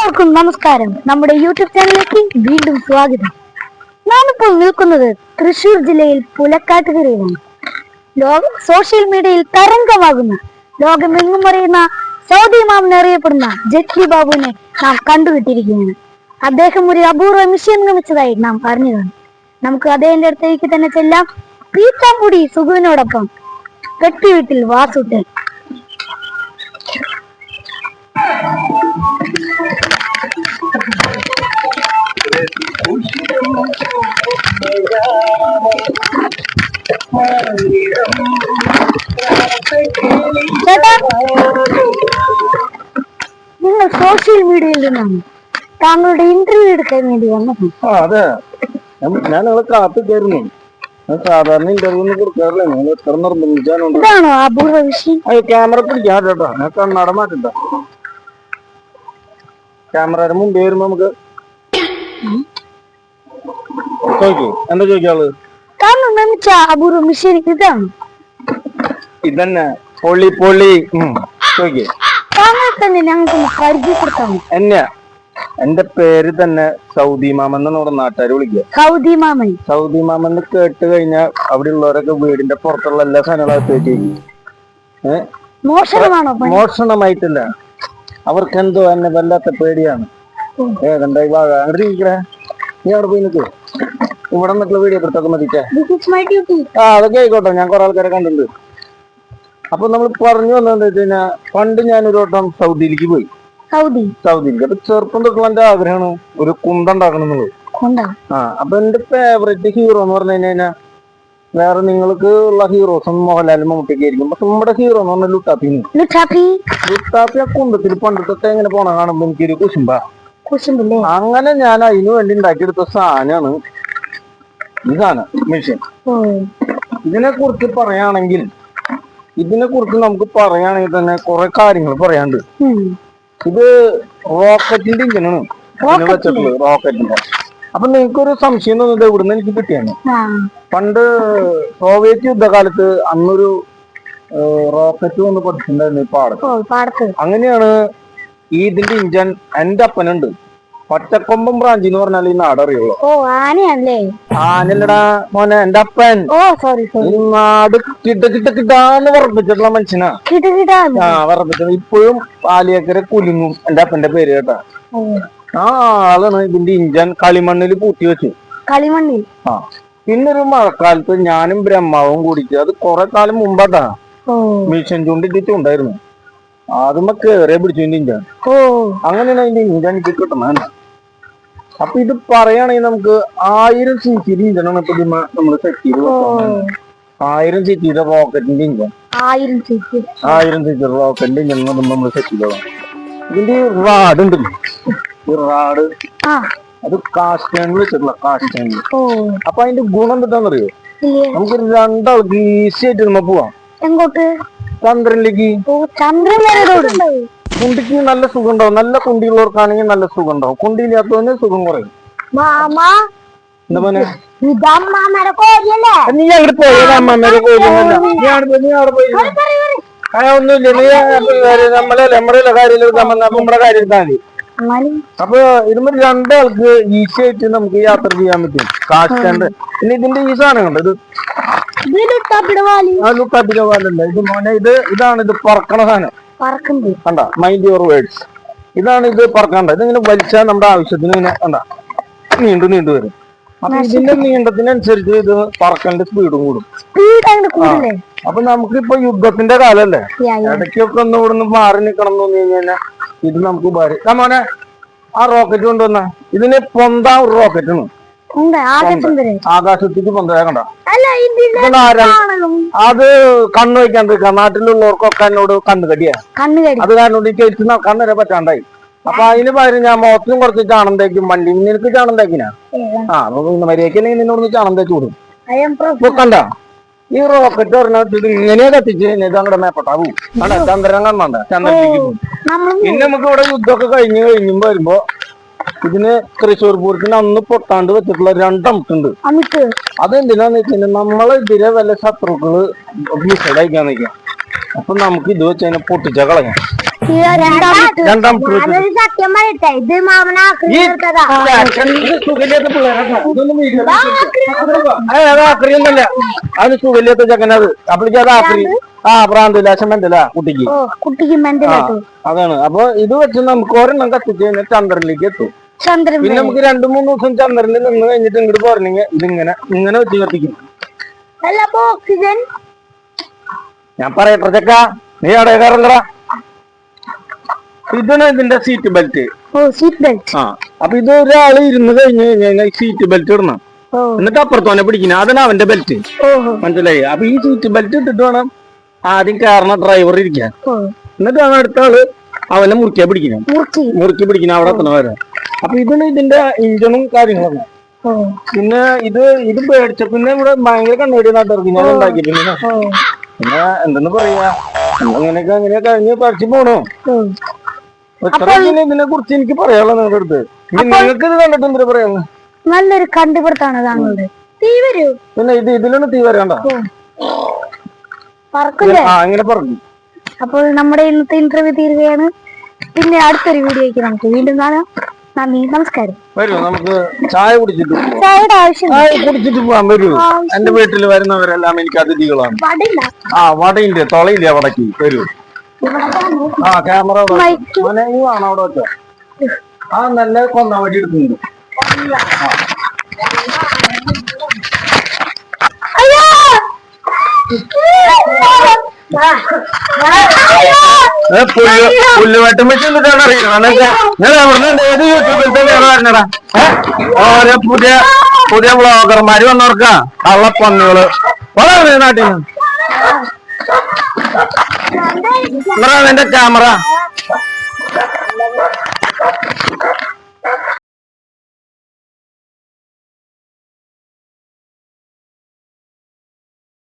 എല്ലാവർക്കും നമസ്കാരം. നമ്മുടെ യൂട്യൂബ് ചാനലിലേക്ക് വീണ്ടും സ്വാഗതം. ഞാനിപ്പോൾ നിൽക്കുന്നത് തൃശൂർ ജില്ലയിൽ പുലക്കാട്ടുകരയിലാണ് ലോക സോഷ്യൽ മീഡിയയിൽ തരംഗമാകുന്ന ലോകമെങ്ങും അറിയുന്ന സൗദി മാമൻ അറിയപ്പെടുന്ന ജെറ്റ്ലി ബാബുവിനെ നാം കണ്ടുകിട്ടിയിരിക്കുകയാണ് അദ്ദേഹം ഒരു അപൂർവ മിഷൻ നിർമ്മിച്ചതായി നാം അറിഞ്ഞതാണ്. നമുക്ക് അദ്ദേഹത്തിന്റെ അടുത്തേക്ക് തന്നെ ചെല്ലാം. പീച്ചാമ്പുടി സുഖുവിനോടൊപ്പം വെട്ടിവീട്ടിൽ വാസുട്ടൻ നിങ്ങൾ സോഷ്യൽ മീഡിയയിൽ നിന്നാണ്. താങ്കളുടെ ഇന്റർവ്യൂ എടുക്കാൻ വേണ്ടി വന്നത്. ആ അതെ. ഞാൻ- നിങ്ങളെ കാത്തിക്കായിരുന്നു. ഞാൻ സാധാരണ ഇന്റർവ്യൂ കൊടുക്കാറില്ല. നിങ്ങൾ എത്ര നിർബന്ധിച്ചാലുണ്ട്. ഇതാണോ അപൂർവ വിഷയം? ക്യാമറ പിടിക്കാൻ കേട്ടോ ഞാൻ കണ്ണട മാറ്റണ്ട ക്യാമറയുടെ മുമ്പേ വരുമ്പോ നമുക്ക് ചോദിക്കൂ എന്താ ചോദിക്കാൾ താങ്കൾ നിർമ്മിച്ച അപൂർവ മിഷൻ ഇതാണ് ഇതന്നെ. പൊളി പൊളി ഉം. ചോദിക്കേ. താങ്കൾ തന്നെ ഞങ്ങൾക്ക് പരിചയപ്പെടുത്താമോ? എന്നെ. എന്റെ പേര് തന്നെ സൗദി മാമൻ എന്നാണ് ഇവിടെ നാട്ടുകാർ വിളിക്കുക. സൗദി മാമൻ. സൗദി മാമൻ എന്ന് കേട്ട് കഴിഞ്ഞാൽ അവിടെ ഉള്ളവരൊക്കെ വീടിന്റെ പുറത്തുള്ള എല്ലാ സാധനങ്ങളും മോഷണമായിട്ടില്ല. അവർക്ക് എന്തോ എന്നെ വല്ലാത്ത പേടിയാണ്. ഏതെന്താ ഈ വാഴ അങ്ങോട്ട് ഇരിക്കണേ നീ അവിടെ പോയി നിൽക്കൂ ഇവിടെ നിന്നിട്ടുള്ള വീഡിയോ എടുത്തൊക്കെ മതിച്ചേ ദിസ് ഇസ് മൈ ഡ്യൂട്ടി ആ അതൊക്കെ ആയിക്കോട്ടെ. ഞാൻ കുറെ ആൾക്കാരെ കണ്ടിട്ടുണ്ട്. അപ്പൊ നമ്മൾ പറഞ്ഞു കഴിഞ്ഞാൽ പണ്ട് ഞാൻ ഒരു വട്ടം സൗദിയിലേക്ക് പോയി. സൗദി. സൗദിയിലേക്ക്. അപ്പൊ ചെറുപ്പം തൊട്ടുള്ള എന്റെ ആഗ്രഹമാണ് ഒരു കുന്ത ഉണ്ടാക്കണം എന്നുള്ളത്. ആ അപ്പൊ എന്റെ ഫേവറേറ്റ് ഹീറോ എന്ന് പറഞ്ഞു കഴിഞ്ഞാൽ വേറെ നിങ്ങൾക്ക് ഉള്ള ഹീറോസ് മോഹൻലാലും മമ്മൂട്ടിയൊക്കെ ആയിരിക്കും. പക്ഷെ നമ്മുടെ ഹീറോ എന്ന് പറഞ്ഞാൽ ലുട്ടാപ്പിന്ന് ലുട്ടാപ്പി. ലുട്ടാപ്പി ആ കുന്തത്തിൽ പണ്ടത്തെ എങ്ങനെ പോണ കാണുമ്പോ എനിക്കൊരു കുശുമ്പ. കുശുമ്പില്ലേ? അങ്ങനെ ഞാൻ അതിനു വേണ്ടി ഉണ്ടാക്കിയെടുത്ത സാധനമാണ് ഇതാണ് മെഷീൻ ഇതിനെ കുറിച്ച് പറയുകയാണെങ്കിൽ ഇതിനെ കുറിച്ച് നമുക്ക് പറയുകയാണെങ്കിൽ തന്നെ കുറെ കാര്യങ്ങൾ പറയാണ്ട് ഇത് റോക്കറ്റിന്റെ ഇഞ്ചിനാണ് വെച്ചിട്ടുള്ളത് റോക്കറ്റിന്റെ. അപ്പൊ നിങ്ങൾക്കൊരു സംശയം തോന്നുന്നത് ഇവിടുന്ന് എനിക്ക് കിട്ടിയാണ്. പണ്ട് സോവിയറ്റ് യുദ്ധകാലത്ത് അന്നൊരു റോക്കറ്റ് വന്ന് പഠിച്ചിട്ടുണ്ടായിരുന്നു ഈ പാടത്ത്. അങ്ങനെയാണ് ഈ ഇതിന്റെ ഇഞ്ചൻ എന്റെ അപ്പനുണ്ട്. പച്ചക്കൊമ്പം ബ്രാഞ്ച് എന്ന് പറഞ്ഞാൽ ഈ നാട് അറിയുള്ളൂ ഓ ആനയല്ലേ ആനല്ലടാ മോനെ എന്റെ അപ്പൻ. ഓ സോറി സോറി ഈ നാട് കിട്ട കിട്ട കിട്ടാന്ന് പറഞ്ഞിട്ടുള്ള മനുഷ്യനാ ആ പറഞ്ഞിട്ട് ഇപ്പോഴും പാലിയക്കര കുലുങ്ങും എന്റെ അപ്പന്റെ പേര് കേട്ടാ. ആ ആളാണ് ഇതിന്റെ ഇഞ്ചൻ കളിമണ്ണിൽ പൂട്ടി വെച്ചു. കളിമണ്ണിൽ? ആ പിന്നെ ഒരു മഴക്കാലത്ത് ഞാനും ബ്രഹ്മാവും കൂടിയിട്ട് അത് കൊറേ കാലം മുമ്പാട്ടാ മിഷൻ ചൂണ്ടിട്ട് ആദ്യമ കേറിയ പിടിച്ചു ഇതിന്റെ ഓ. അങ്ങനെയാണ് അതിന്റെ ഇഞ്ചൻ എനിക്ക് കിട്ടുന്നത് അപ്പൊ ഇത് പറയുകയാണെങ്കിൽ നമുക്ക് ആയിരം സി സിയുടെ ഇഞ്ചനാണ് ഇപ്പൊ നമ്മൾ സെറ്റ് ചെയ്ത്. ആയിരം സി സിയുടെ റോക്കറ്റിന്റെ ഇഞ്ചൻ ആയിരം സി ആയിരം സി സിയുടെ റോക്കറ്റിന്റെ ഇഞ്ചൻ നമ്മൾ സെറ്റ് ചെയ്തോളാം ഇതിന്റെ റാഡ് ഉണ്ട് ഈ റാഡ് അത് കാസ്റ്റേണിൽ വെച്ചിട്ടുള്ള കാസ്റ്റേണിൽ അപ്പൊ അതിന്റെ ഗുണം എന്താണെന്നറിയോ? നമുക്ക് രണ്ടാൾക്ക് ഈസി ആയിട്ട് നമ്മ പോവാം. എങ്ങോട്ട്? ചന്ദ്രനിലേക്ക് ചന്ദ്രൻ വരെ കുണ്ടിക്ക് നല്ല സുഖം ഉണ്ടാവും നല്ല കുണ്ടിയുള്ളവർക്കാണെങ്കിൽ നല്ല സുഖം ഉണ്ടാവും കുണ്ടിയില്ലാത്തവന് സുഖം കുറയും. മാമാ നീ പോയത് അമ്മമ്മേടെ നീ അവിടെ പോയി? നീ അവിടെ പോയി? ആ ഒന്നുമില്ല. നീ അപ്പൊ ഇതുമ്പോ നമ്മളെ നമ്മുടെ കാര്യം എടുക്കാൻ വന്ന നമ്മുടെ കാര്യം എടുത്താൽ മതി. എന്നാലും അപ്പൊ ഇതുമ്പോൾ രണ്ടാൾക്ക് ഈസി ആയിട്ട് നമുക്ക് യാത്ര ചെയ്യാൻ പറ്റും. കാശ് രണ്ട് പിന്നെ ഇതിന്റെ ഈ സാധനം കണ്ടോ ആ ലുക്കാപ്പിന്റെ പോലല്ല ഇത് മോനെ ഇത് ഇതാണ് ഇത് പറക്കണ സാധനം. കണ്ട മൈൻഡ് യുവർ വേർഡ്സ് ഇതാണ് ഇത് പറക്കണ്ട. ഇതിങ്ങനെ വലിച്ചാൽ നമ്മുടെ ആവശ്യത്തിന് ഇങ്ങനെ കണ്ട. നീണ്ടു നീണ്ടു വരും. അപ്പൊ ഇതിന്റെ നീണ്ടത്തിനനുസരിച്ച് ഇത് പറക്കലിന്റെ സ്പീഡും കൂടും. സ്പീഡ് അപ്പൊ നമുക്കിപ്പോ യുദ്ധത്തിന്റെ കാലല്ലേ. ഇടയ്ക്കൊക്കെ ഒന്ന് ഇവിടുന്ന് മാറി നിക്കണം എന്ന് തോന്നി കഴിഞ്ഞാൽ ഇത് നമുക്ക് ഉപകാരം. ആ മോനെ ആ റോക്കറ്റ് കൊണ്ടുവന്ന. ഇതിന് പൊന്താ ഒരു റോക്കറ്റ് വരെ ആകാശത്തേക്ക് പൊന്താ കണ്ട? അത് കണ്ണ് വയ്ക്കാണ്ടിരിക്കുക നാട്ടിലുള്ളവർക്കൊക്കെ എന്നോട് കണ്ണ് കടിയാ. അത് കാരണം എനിക്ക് നടക്കാൻ വരെ പറ്റാണ്ടായി. അപ്പൊ അതിന് പകരം ഞാൻ മുഖത്തിനും കുറച്ച് ചാണം തേക്കും. വണ്ടി നിനക്ക് ചാണം തേക്കിനാ. ആ മര്യാദക്കല്ലെങ്കിൽ നിന്നോട് ചാണം തേച്ച് വിടും. കണ്ട? ഈ റോക്കറ്റ് പറഞ്ഞിട്ട് ഇങ്ങനെ കത്തിച്ച് കഴിഞ്ഞാൽ അങ്ങടെ മേപ്പട്ടാവൂ. കണ്ട? ചന്ദ്രൻ കണ്ണണ്ട ചന്ദ്രൻ പിന്നെ നമുക്ക് ഇവിടെ യുദ്ധമൊക്കെ കഴിഞ്ഞ് കഴിഞ്ഞും വരുമ്പോ ഇതിന് തൃശ്ശൂർ പൂരത്തിന് അന്ന് പൊട്ടാണ്ട് വെച്ചിട്ടുള്ള രണ്ടമുട്ടുണ്ട് അതെന്തിനാന്ന് വെച്ച് കഴിഞ്ഞാൽ നമ്മളെതിരെ വല്ല ശത്രുക്കൾ മിസൈഡ് അയക്കാൻ നിൽക്കാം അപ്പൊ നമുക്ക് ഇത് വെച്ച് അതിനെ പൊട്ടിച്ച കളയാം സത്യം പറയട്ടെ. ഇത് മാമന വീട്ടിൽ അത് ആക്രിയൊന്നല്ല അത് സുഖമില്ലാത്ത ചെക്കനത്. അപ്പോഴേക്കും അത് ആക്രി. ആ പ്രാന്ത് ലേശം മെന്റല കുട്ടിക്ക് അതാണ്. അപ്പൊ ഇത് വെച്ച് നമുക്ക് ഒരെണ്ണം കത്തിച്ച് കഴിഞ്ഞാൽ ചന്ദ്രനിലേക്ക് എത്തും. ചന്ദ്രൻ പിന്നെ നമുക്ക് രണ്ടു മൂന്ന് ദിവസം ചന്ദ്രനിൽ നിന്ന് കഴിഞ്ഞിട്ട് ഇങ്ങോട്ട് പോരണെങ്കിൽ ഇതിങ്ങനെ ഇങ്ങനെ വെച്ച് കത്തിക്കും അല്ല അപ്പൊ ഓക്സിജൻ ഞാൻ പറയട്ടെ ചക്ക. നീ അവിടെ കയറണ്ടടാ ഇതാണ് ഇതിന്റെ സീറ്റ് ബെൽറ്റ് ഓ സീറ്റ് ബെൽറ്റ് ആ അപ്പൊ ഇത് ഒരാൾ ഇരുന്ന് കഴിഞ്ഞു കഴിഞ്ഞാൽ സീറ്റ് ബെൽറ്റ് ഇടണം. എന്നിട്ട് അപ്പുറത്തോനെ പിടിക്കണം അതാണ് അവന്റെ ബെൽറ്റ് മനസ്സിലായി? അപ്പൊ ഈ സീറ്റ് ബെൽറ്റ് ഇട്ടിട്ട് വേണം ആദ്യം കയറണ ഡ്രൈവർ ഇരിക്കാൻ. എന്നിട്ട് അടുത്ത ആൾ അവനെ മുറുക്കിയാ പിടിക്കണം. മുറുക്കി. മുറുക്കി പിടിക്കണം അവിടെ എത്തണം വരെ. അപ്പൊ ഇതിന് ഇതിന്റെ ഇഞ്ചണും കാര്യങ്ങളൊക്കെ. പിന്നെ ഇത് ഇത് പേടിച്ച പിന്നെ ഇവിടെ ഭയങ്കര കണ്ണുകടി നാട്ടിറക്കി ഞാൻ ഉണ്ടാക്കി പിന്നെ പിന്നെ എന്തെന്ന് പറയാ അങ്ങനെയൊക്കെ അങ്ങനെ കഴിഞ്ഞ് പഠിച്ചു പോണു. ഇതിനെ കുറിച്ച് എനിക്ക് പറയാനുള്ള നിങ്ങളുടെ അടുത്ത്? നിങ്ങൾക്ക് ഇത് കണ്ടിട്ട് എന്തിനാ പറയാ നല്ലൊരു കണ്ടുപിടുത്താണ് താങ്കളുടെ തീ വരൂ. പിന്നെ ഇത് ഇതിലാണ് തീ വരണ്ട. അങ്ങനെ പറഞ്ഞു. അപ്പോൾ നമ്മുടെ ഇന്നത്തെ ഇന്റർവ്യൂ തീരുകയാണ്. പിന്നെ അടുത്തൊരു വീഡിയോയ്ക്ക് നമുക്ക് വീണ്ടും കാണാം. നന്ദി നമസ്കാരം. വരൂ നമുക്ക് ചായ കുടിച്ചിട്ട്. ചായയുടെ ആവശ്യം ചായ കുടിച്ചിട്ട് പോവാം വരൂ. എന്റെ വീട്ടിൽ വരുന്നവരെല്ലാം എനിക്ക് അതിഥികളാണ്. ആ വടയില്ലേ തൊളയില്ലേ വടക്ക്. വരൂ. ആ ക്യാമറ അവിടെ മൈക്ക്. മോനെ, ഈ വേണം അവിടെ വെച്ചോ. ആ നല്ല കൊന്ന വടി എടുക്കുന്നുണ്ട്. അയ്യോ! പുല്ലുവട്ടം വെച്ചിട്ടാണ് അറിയണം ഞാൻ എവിടെ ഏത് യൂട്യൂബിൽ തന്നെ പറഞ്ഞടാ ഓരോ പുതിയ പുതിയ ബ്ലോഗർമാര് വന്നവർക്കാ കള്ളപ്പന്നികൾ വളരെ നാട്ടിൽ നിന്ന്. എന്റെ ക്യാമറ.